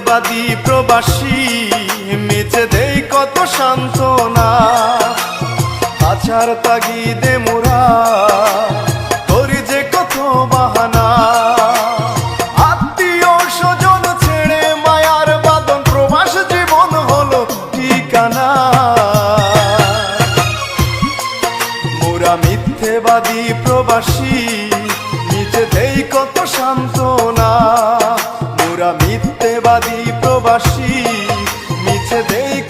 মিথ্যেবাদী প্রবাসী, মিছে দেই কত সান্ত্বনা। আছার তাগিদে মোরা করি যে কত বাহানা। আত্মীয় স্বজন ছেড়ে মায়ার বাদন, প্রবাস জীবন হলো ঠিকানা। মোরা মিথ্যেবাদী প্রবাসী নিচে দেই কত সান্ত্বনা। মোরা মিথ্যেবাদী প্রবাসী মিছে দেই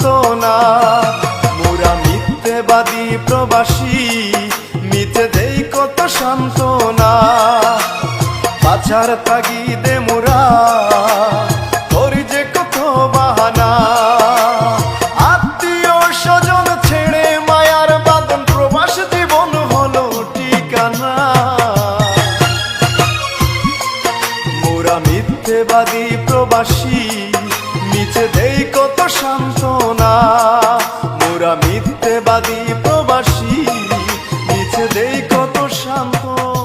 প্রবাসী, মিছে দেই কত সান্ত্বনা। বাছার তাগিদে মোরা করি যে কত বাহানা। আত্মীয় স্বজন ছেড়ে মায়ার বাদন প্রবাস জীবন হলো ঠিকানা। মোরা মিথ্যেবাদী প্রবাসী নিচে দেই কত সান্তনা মোরা মিথ্যে বাদী প্রবাসী নিচে দেই কত সান্তনা